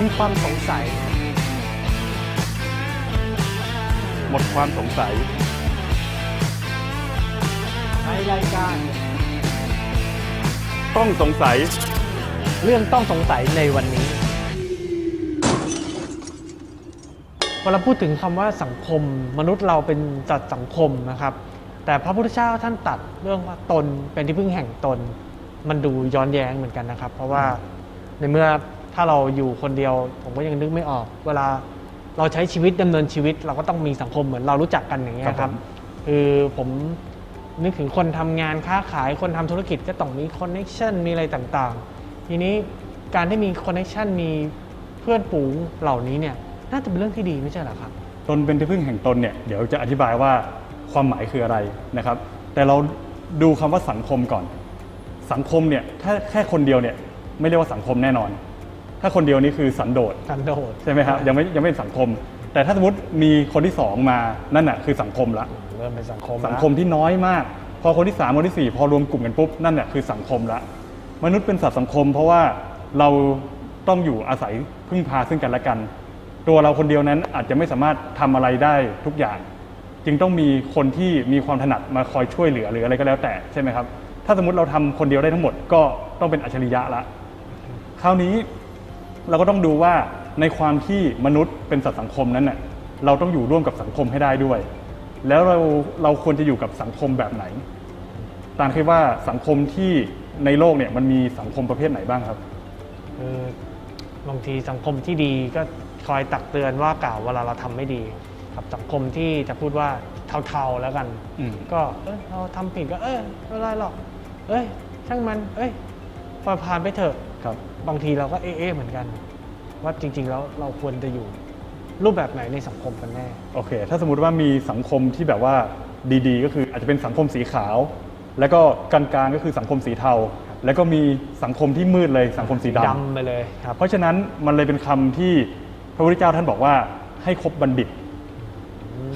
มีความสงสัย หมดความสงสัย ในรายการ ต้องสงสัย เรื่องต้องสงสัยในวันนี้เวลาพูดถึงคำว่าสังคม มนุษย์เราเป็นจัดสังคมนะครับ แต่พระพุทธเจ้าท่านตัดเรื่องว่าตนเป็นที่พึ่งแห่งตน มันดูย้อนแย้งเหมือนกันนะครับ เพราะว่าในเมื่อ ถ้าเราอยู่คนเดียว ผมก็ยังนึกไม่ออก เวลาเราใช้ชีวิตดำเนินชีวิต เราก็ต้องมีสังคมเหมือนเรารู้จักกันอย่างเงี้ยครับคผรับมคือผมนึกถึงคนทำงานค้าขายคนทำธุรกิจก็ต้องมีคอนเน็ชันมีอะไรต่างๆ ทีนี้การที่มีคอนเน็ชันมีเพื่อนฝูงเหล่านี้เนี่ยน่าจะเป็นเรื่องที่ดีไม่ใช่เหรอครับ ตนเป็นที่พึ่งแห่งตนเนี่ยเดี๋ยวจะอธิบายว่าความหมายคืออะไรนะครับ แต่เราดูคำว่าสังคมก่อน สังคมเนี่ยถ้าแค่คนเดียวเนี่ยไม่เรียกว่าสังคมแน่นอน ถ้าคนเดียวนี่คือสันโดษกันโดดใช่ไหมครับยังไม่ยังไม่เป็นสังคม แต่ถ้าสมมติมีคนที่สองมานั่นน่ะคือสังคมละเริ่มเป็นสังคมสังคมที่น้อยมาก พอคนที่สามคนที่สี่พอรวมกลุ่มกันปุ๊บนั่นแหละคือสังคมละมนุษย์เป็นสัตว์สังคม เพราะว่าเราต้องอยู่อาศัยพึ่งพาซึ่งกันและกัน ตัวเราคนเดียวนั้นอาจจะไม่สามารถทำอะไรได้ทุกอย่าง จึงต้องมีคนที่มีความถนัดมาคอยช่วยเหลือหรืออะไรก็แล้วแต่ใช่ไหมครับถ้าสมมติเราทำคนเดียวได้ทั้งหมดก็ต้องเป็นอัจฉริยะละคราวนี้ เราก็ต้องดูว่าในความที่มนุษย์เป็นสัตว์สังคมนั้นน่ะเราต้องอยู่ร่วมกับสังคมให้ได้ด้วย แล้วเราเราควรจะอยู่กับสังคมแบบไหนตามคิดว่าสังคมที่ในโลกเนี่ยมันมีสังคมประเภทไหนบ้างครับ คือบางทีสังคมที่ดีก็คอยตักเตือนว่ากล่าวเวลาเราทำไม่ดี ครับสังคมที่จะพูดว่าเทาๆแล้วกัน อืม ก็เอยเราทำผิดก็เอยไม่เป็นไรหรอก เอ้ยช่างมัน เอ้ยปล่อยผ่านไปเถอะ ครับบางทีเราก็เอ๊ะๆเหมือนกัน ว่าจริง ๆ แล้วเราควรจะอยู่รูปแบบไหนในสังคมกันแน่ โอเค ถ้าสมมติว่ามีสังคมที่แบบว่าดีๆ ก็คืออาจจะเป็นสังคมสีขาว แล้วก็กลางๆก็คือสังคมสีเทา แล้วก็มีสังคมที่มืดเลยสังคมสีดำ ดำไปเลยครับ เพราะฉะนั้นมันเลยเป็นคำที่พระพุทธเจ้าท่านบอกว่าให้คบบัณฑิต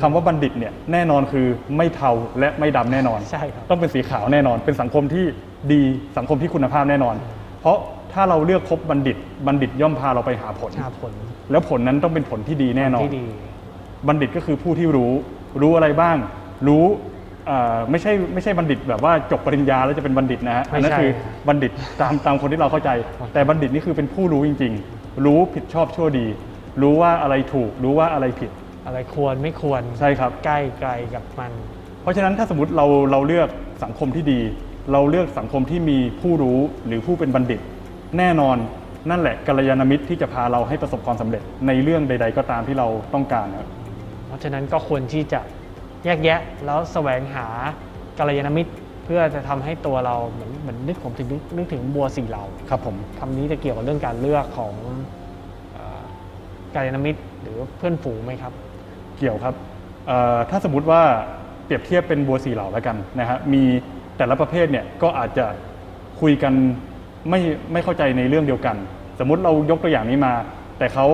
คำว่าบัณฑิตเนี่ยแน่นอนคือไม่เทาและไม่ดำแน่นอน ใช่ครับ ต้องเป็นสีขาวแน่นอน เป็นสังคมที่ดีสังคมที่คุณภาพแน่นอน เพราะ ถ้าเราเลือกคบบัณฑิต บัณฑิตย่อมพาเราไปหาผล หาผลแล้วผลนั้นต้องเป็นผลที่ดีแน่นอน ที่ดี บัณฑิตก็คือผู้ที่รู้ รู้อะไรบ้าง รู้เอ่อไม่ใช่ไม่ใช่บัณฑิตแบบว่าจบปริญญาแล้วจะเป็นบัณฑิตนะฮะอันนั้นไม่ใช่คือบัณฑิตตามตามคนที่เราเข้าใจ แต่บัณฑิตนี่คือเป็นผู้รู้จริง ๆ รู้ผิดชอบชั่วดี รู้ว่าอะไรถูก รู้ว่าอะไรผิด อะไรควรไม่ควรใช่ครับ ใกล้ไกลกับมัน เพราะฉะนั้นถ้าสมมติเราเราเลือกสังคมที่ดี เราเลือกสังคมที่มีผู้รู้หรือผู้เป็นบัณฑิต แน่นอนนั่นแหละกัลยาณมิตรที่จะพาเราให้ประสบความสำเร็จในเรื่องใด ๆ ก็ตามที่เราต้องการครับ เพราะฉะนั้นก็ควรที่จะแยกแยะแล้วแสวงหากัลยาณมิตร เพื่อจะทำให้ตัวเราเหมือนเหมือนนึกผมถึงนึกนึกถึงบัวสีเหลาครับผมคำนี้จะเกี่ยวกับเรื่องการเลือกของเอ่อกัลยาณมิตร หรือเพื่อนฝูงไหมครับ เกี่ยวครับเอ่อถ้าสมมติว่าเปรียบเทียบเป็นบัวสีเหล่าแล้วกันนะฮะมีแต่ละประเภทเนี่ยก็อาจจะคุยกัน ไม่ไม่เข้าใจในเรื่องเดียวกัน สมมุติเรายกตัวอย่างนี้มา แต่เขา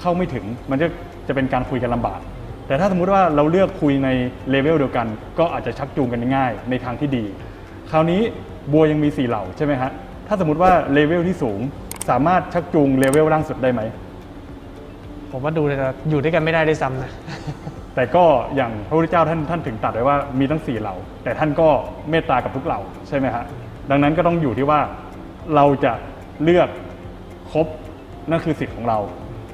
เข้าไม่ถึงมันจะจะเป็นการคุยกันลำบาก แต่ถ้าสมมุติว่าเราเลือกคุยในเลเวลเดียวกัน ก็อาจจะชักจูงกันง่ายในทางที่ดี คราวนี้บัวยังมีสี่เหล่าใช่ไหมฮะถ้าสมมติว่าเลเวลที่สูงสามารถชักจูงเลเวลล่างสุดได้ไหมผมว่าดูจะอยู่ด้วยกันไม่ได้ด้วยซ้ำนะแต่ก็อย่างพระพุทธเจ้าท่านท่านถึงตรัดไว้ว่ามีทั้งสี่เหล่า แต่ท่านก็เมตตากับทุกเหล่าใช่ไหมฮะดังนั้นก็ต้องอยู่ที่ว่า เราจะเลือกคบนั่นคือสิทธิ์ของเรา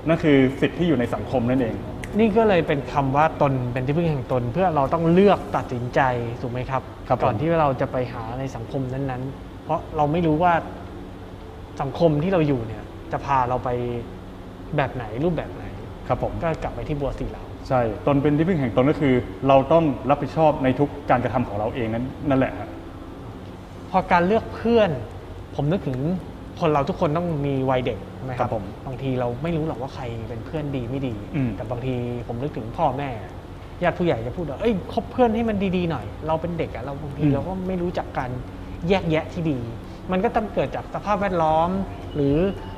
นั่นคือสิทธิ์ที่อยู่ในสังคมนั่นเอง นี่ก็เลยเป็นคำว่าตนเป็นที่พึ่งแห่งตน เพื่อเราต้องเลือกตัดสินใจถูกไหมครับ ครับผม ก่อนที่เราจะไปหาในสังคมนั้นๆ เพราะเราไม่รู้ว่าสังคมที่เราอยู่เนี่ย จะพาเราไปแบบไหนรูปแบบไหน ครับผม ก็กลับไปที่บัวสีเหลาใช่ ตนเป็นที่พึ่งแห่งตนก็คือ เราต้องรับผิดชอบในทุกการกระทำของเราเองนั้นนั่นแหละฮะพอการเลือกเพื่อน ผมนึกถึงคนเราทุกคนต้องมีวัยเด็กใช่ไหมคครัรับบผมบางทีเราไม่รู้หรอกว่าใครเป็นเพื่อนดีไม่ดี อืม แต่บางทีผมนึกถึงพ่อแม่ญาติผู้ใหญ่จะพูดว่าเอ้ยคบเพื่อนให้มันดีๆหน่อย เราเป็นเด็กอะเราบางทีเราก็ไม่รู้จักการแยกแยะที่ดี มันก็ต้องเกิดจากสภาพแวดล้อม หรือ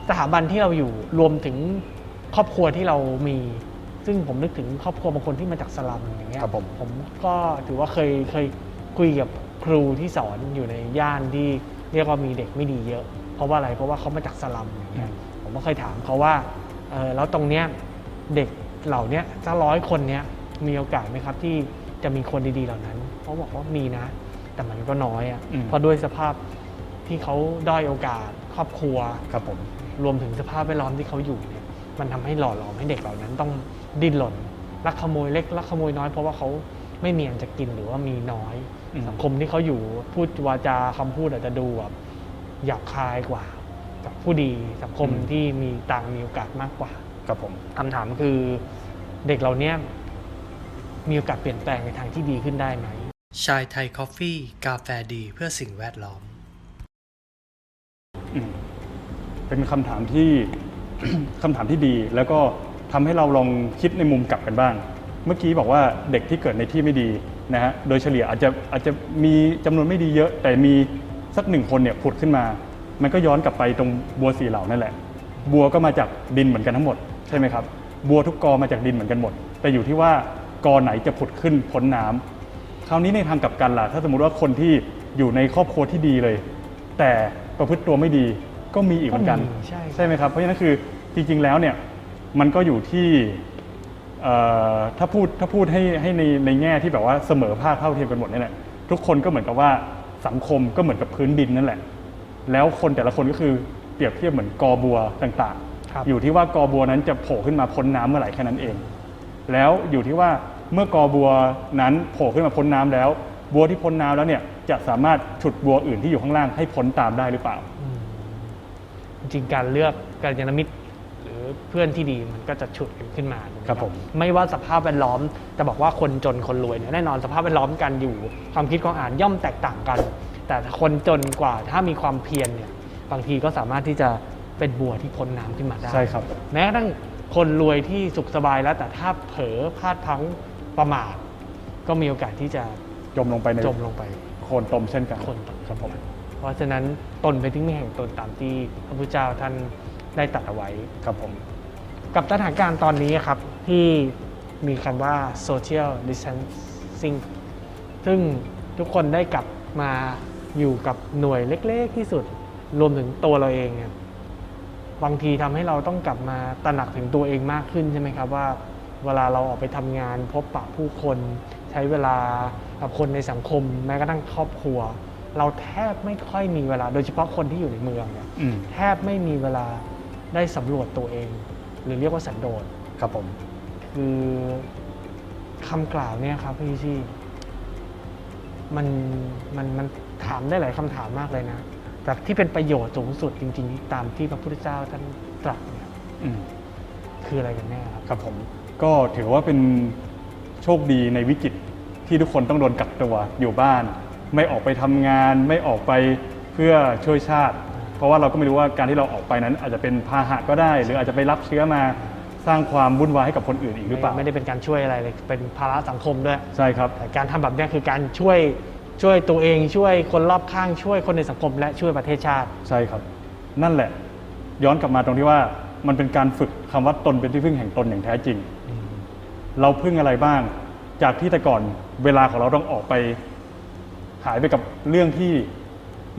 สถาบันที่เราอยู่รวมถึงครอบครัวที่เรามี ซึ่งผมนึกถึงครอบครัวบางคนที่มาจากสลัมอย่างเงี้ย ครับผม ผมก็ถือว่าเคยเคยคุยกับครูที่สอนอยู่ในย่านที่ เรียกว่ามีเด็กไม่ดีเยอะ เพราะว่าอะไรเพราะว่าเขามาจากสลัมอย่างเงี้ยผมก็เคยถามเขาว่าเออแล้วตรงเนี้ยเด็กเหล่าเนี้ยถ้าร้อยคนเนี้ยมีโอกาสไหมครับที่จะมีคนดีๆเหล่านั้นเขาบอกว่ามีนะ แต่มันก็น้อยอะอืมเพราะด้วยสภาพที่เขาด้อยโอกาสครอบครัวครับผมรวมถึงสภาพแวดล้อมที่เขาอยู่เนี่ยมันทำให้หล่อหลอมให้เด็กเหล่านั้นต้องดิ้นรนลักขโมยเล็กลักขโมยน้อยเพราะว่าเขาไม่มีอันจะกินหรือว่ามีน้อยอืม สังคมที่เขาอยู่พูดวาจาคำพูดอาจจะดูแบบหยาบคายกว่า กับผู้ดีสังคมที่มีตังค์มีโอกาสมากกว่าครับผมคำถามคือเด็กเหล่าเนี้ยมีโอกาสเปลี่ยนแปลงในทางที่ดีขึ้นได้ไหมชายไทยคอฟฟี่กาแฟดีเพื่อสิ่งแวดล้อมอืมเป็นคำถามที่คำถามที่ดี แล้วก็ทำให้เราลองคิดในมุมกลับกันบ้าง เมื่อกี้บอกว่าเด็กที่เกิดในที่ไม่ดีนะฮะโดยเฉลี่ยอาจจะอาจจะมีจำนวนไม่ดีเยอะ แต่มีสักหนึ่งคนเนี่ยผุดขึ้นมา มันก็ย้อนกลับไปตรงบัวสีเหล่านั่นแหละ บัวก็มาจากดินเหมือนกันทั้งหมดใช่ไหมครับบัวทุกกอมาจากดินเหมือนกันหมด แต่อยู่ที่ว่ากอไหนจะผุดขึ้นพ้นน้ำคราวนี้ในทางกลับกันล่ะ ถ้าสมมุติว่าคนที่อยู่ในครอบครัวที่ดีเลย แต่ประพฤติตัวไม่ดีก็มีอีกเหมือนกันก็มีใช่ใช่ไหมครับเพราะฉะนั้นคือจริงๆแล้วเนี่ยมันก็อยู่ที่เอ่อ ถ้าพูดถ้าพูดให้ให้ในในแง่ที่แบบว่าเสมอภาคเท่าเทียมกันหมดนี่แหละทุกคนก็เหมือนกับว่าสังคมก็เหมือนกับพื้นดินนั่นแหละ แล้วคนแต่ละคนก็คือเปรียบเทียบเหมือนกอบัวต่างครับๆอยู่ที่ว่ากอบัวนั้นจะโผล่ขึ้นมาพ้นน้ำเมื่อไหร่แค่นั้นเอง แล้วอยู่ที่ว่าเมื่อกอบัวนั้นโผล่ขึ้นมาพ้นน้ำแล้ว บัวที่พ้นน้ำแล้วเนี่ยจะสามารถฉุดบัวอื่นที่อยู่ข้างล่างให้พ้นตามได้หรือเปล่าอืมจริงๆการเลือกการยานมิตรห รือเพื่อนที่ดีมันก็จะฉุดกันขึ้นมาถูกไหครับผมไม่ว่าสภาพแวดล้อมจะบอกว่าคนจนคนรวยเนี่ยแน่นอนสภาพแวดล้อมการอยู่ ความคิดของอ่านย่อมแตกต่างกัน แต่คนจนกว่าถ้ามีความเพียรเนี่ยบางทีก็สามารถที่จะเป็นบัวที่พ้นน้ำขึ้นมาได้ใช่ครับ แม้กระทั่งคนรวยที่สุขสบายแล้วแต่ถ้าเผลอพลาดพลั้งประมาทก็มีโอกาสที่จะจมลงไปในจมลงไปโคลนตมเช่นกันคนตกครับผมเพราะฉะนั้นตนเป็นที่ไม่แห่งตนตามที่พระพุทธเจ้าท่าน ได้ตรัดเอาไว้ครับผม กับสถานการณ์ตอนนี้ครับ ที่มีคำว่า social distancing ซึ่งทุกคนได้กลับมาอยู่กับหน่วยเล็กๆที่สุด รวมถึงตัวเราเองเนี่ยบางทีทำให้เราต้องกลับมาตระหนักถึงตัวเองมากขึ้นใช่ไหมครับว่า เวลาเราออกไปทำงานพบปะผู้คนใช้เวลากับคนในสังคม แม้กระทั่งครอบครัว เราแทบไม่ค่อยมีเวลา โดยเฉพาะคนที่อยู่ในเมืองเนี่ยอืมแทบไม่มีเวลา ได้สำรวจตัวเอง หรือเรียกว่าสันโดษครับผม คือคำกล่าวเนี่ยครับพี่ชี่มันมันมันถามได้หลายคำถามมากเลยนะแต่ที่เป็นประโยชน์สูงสุดจริง ๆ ตามที่พระพุทธเจ้าท่านตรัสเนี่ยอืมคืออะไรกันแน่ครับ ครับผมก็ถือว่าเป็นโชคดีในวิกฤตที่ทุกคนต้องโดนกักตัวอยู่บ้าน ไม่ออกไปทำงาน ไม่ออกไปเพื่อช่วยชาติเพ ราะว่าเราก็ไม่รู้ว่าการที่เราออกไปนั้น อาจจะเป็นพาหะก็ได้ หรืออาจจะไปรับเชื้อมาสร้างความวุ่นวายให้กับคนอื่นอีกหรือเปล่าไม่ได้เป็นการช่วยอะไรเลยเป็นภาระสังคมด้วยใช่ครับแต่การทำแบบเนี้ยคือการช่วยช่วยตัวเองช่วยคนรอบข้างช่วยคนในสังคม และช่วยประเทศชาติ ใช่ครับ นั่นแหละ ย้อนกลับมาตรงที่ว่ามันเป็นการฝึกคำว่าตนเป็นที่พึ่งแห่งตนอย่างแท้จริง เราพึ่งอะไรบ้าง จากที่แต่ก่อนเวลาของเราต้องออกไป หายไปกับเรื่องที่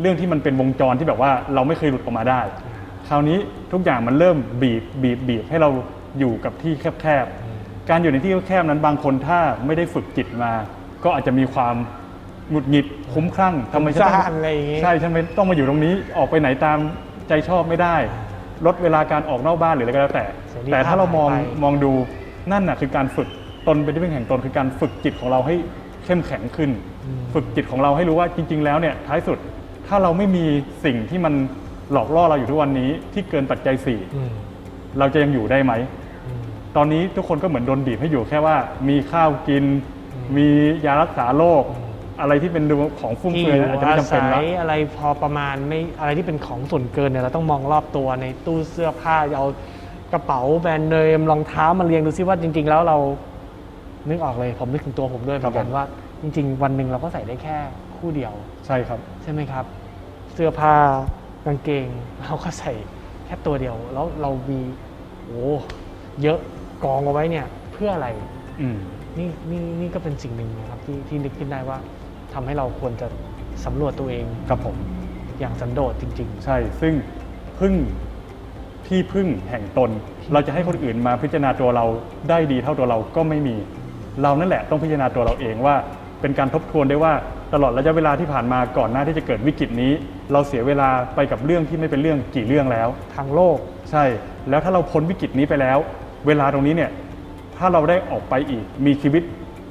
เรื่องที่มันเป็นวงจรที่แบบว่าเราไม่เคยหลุดออกมาได้ คราวนี้ทุกอย่างมันเริ่มบีบบีบบีบให้เราอยู่กับที่แคบๆ การอยู่ในที่แคบๆนั้นบางคนถ้าไม่ได้ฝึกจิตมา ก็อาจจะมีความหงุดหงิดคุ้มคลั่งทำไมฉันต้ฟุ้องงซ่านอะไรอย่างงี้ใช่ฉันไม่ต้องมาอยู่ตรงนี้ออกไปไหนตามใจชอบไม่ได้ ลดเวลาการออกนอกบ้านหรืออะไรก็แล้วแต่เสรีภาพแต่ถ้าเรามองหายไปมองดูนั่นน่ะคือการฝึกตนเป็นที่พึ่งแห่งตนคือการฝึกจิตของเราให้เข้มแข็งขึ้น ฝึกจิตของเราให้รู้ว่าจริง ๆ แล้วเนี่ยท้ายสุด ถ้าเราไม่มีสิ่งที่มันหลอกล่อเราอยู่ทุกวันนี้ที่เกินปัจจัยสี่อืมเราจะยังอยู่ได้ไหมอืมตอนนี้ทุกคนก็เหมือนโดนบีบให้อยู่แค่ว่า มีข้าวกิน มียารักษาโรคอะไรที่เป็นของฟุ่มที่เฟืออยยู่อาจจะไม่อาจำเป็นศัแล้วยอะไรพอประมาณไม่อะไรที่เป็นของส่วนเกินเนี่ยเราต้องมองรอบตัวในตู้เสื้อผ้าเอากระเป๋าแบรนด์เนมรองเท้ามาเรียงดูซิว่าจริง ๆ แล้วเรานึกออกเลยผมนึกถึงตัวผมด้วยเหมือนกันครับผมว่า จริง ๆ วันหนึ่งเราก็ใส่ได้แค่ คู่เดียวใช่ครับ ใช่ไหมครับ เสื้อผ้ากางเกงเราก็ใส่แค่ตัวเดียว แล้วเรามีโอ้เยอะกองเอาไว้เนี่ยเพื่ออะไรอืมนี่นี่นี่ก็เป็นสิ่งหนึ่งนะครับที่ที่นึกขึ้นได้ว่าทำให้เราควรจะสำรวจตัวเองครับผม อย่างสันโดษจริง ใช่ ซึ่งพึ่งที่พึ่งแห่งตน เราจะให้คนอื่นมาพิจารณาตัวเราได้ดีเท่าตัวเราก็ไม่มี เรานั่นแหละต้องพิจารณาตัวเราเองว่า เป็นการทบทวนได้ว่า ตลอดระยะเวลาที่ผ่านมาก่อนหน้าที่จะเกิดวิกฤตนี้ เราเสียเวลาไปกับเรื่องที่ไม่เป็นเรื่องกี่เรื่องแล้ว ทางโลก ใช่ แล้วถ้าเราพ้นวิกฤตนี้ไปแล้ว เวลาตรงนี้เนี่ยถ้าเราได้ออกไปอีกมีชีวิต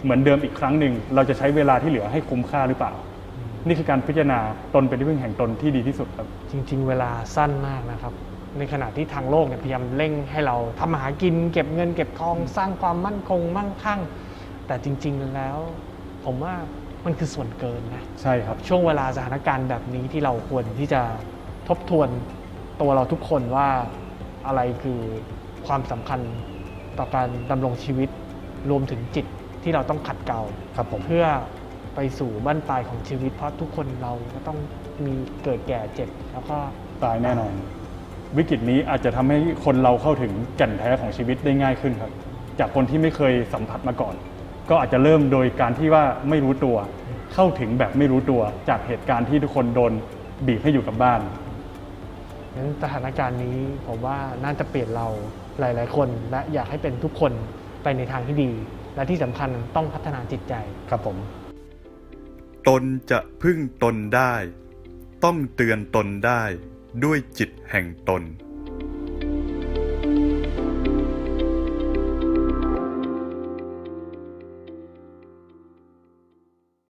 เหมือนเดิมอีกครั้งหนึ่งเราจะใช้เวลาที่เหลือให้คุ้มค่าหรือเปล่า นี่คือการพิจารณาตนเป็นที่พึ่งแห่งตนที่ดีที่สุดครับ จริง ๆ เวลาสั้นมากนะครับ ในขณะที่ทางโลกเนี่ยพยายามเร่งให้เราทำมาหากิน เก็บเงินเก็บทองสร้างความมั่นคงมั่งคั่ง แต่จริง ๆ แล้ว ผมว่า มันคือส่วนเกินนะใช่ครับ ช่วงเวลาสถานการณ์แบบนี้ที่เราควรที่จะทบทวนตัวเราทุกคนว่าอะไรคือความสำคัญต่อการดำรงชีวิตรวมถึงจิตที่เราต้องขัดเกลาครับผม เพื่อไปสู่บั้นปลายของชีวิต เพราะทุกคนเราก็ต้องมีเกิดแก่เจ็บแล้วก็ ตายแน่นอน วิกฤตนี้อาจจะทำให้คนเราเข้าถึงแก่นแท้ของชีวิตได้ง่ายขึ้นครับ จากคนที่ไม่เคยสัมผัสมาก่อน ก็อาจจะเริ่มโดยการที่ว่าไม่รู้ตัว เข้าถึงแบบไม่รู้ตัวจากเหตุการณ์ที่ทุกคนโดนบีบให้อยู่กับบ้านนั้นสถานการณ์นี้ผมว่าน่าจะเปลี่ยนเราหลาย ๆ คน และอยากให้เป็นทุกคนไปในทางที่ดี และที่สำคัญต้องพัฒนาจิตใจครับผม ตนจะพึ่งตนได้ ต้องเตือนตนได้ด้วยจิตแห่งตน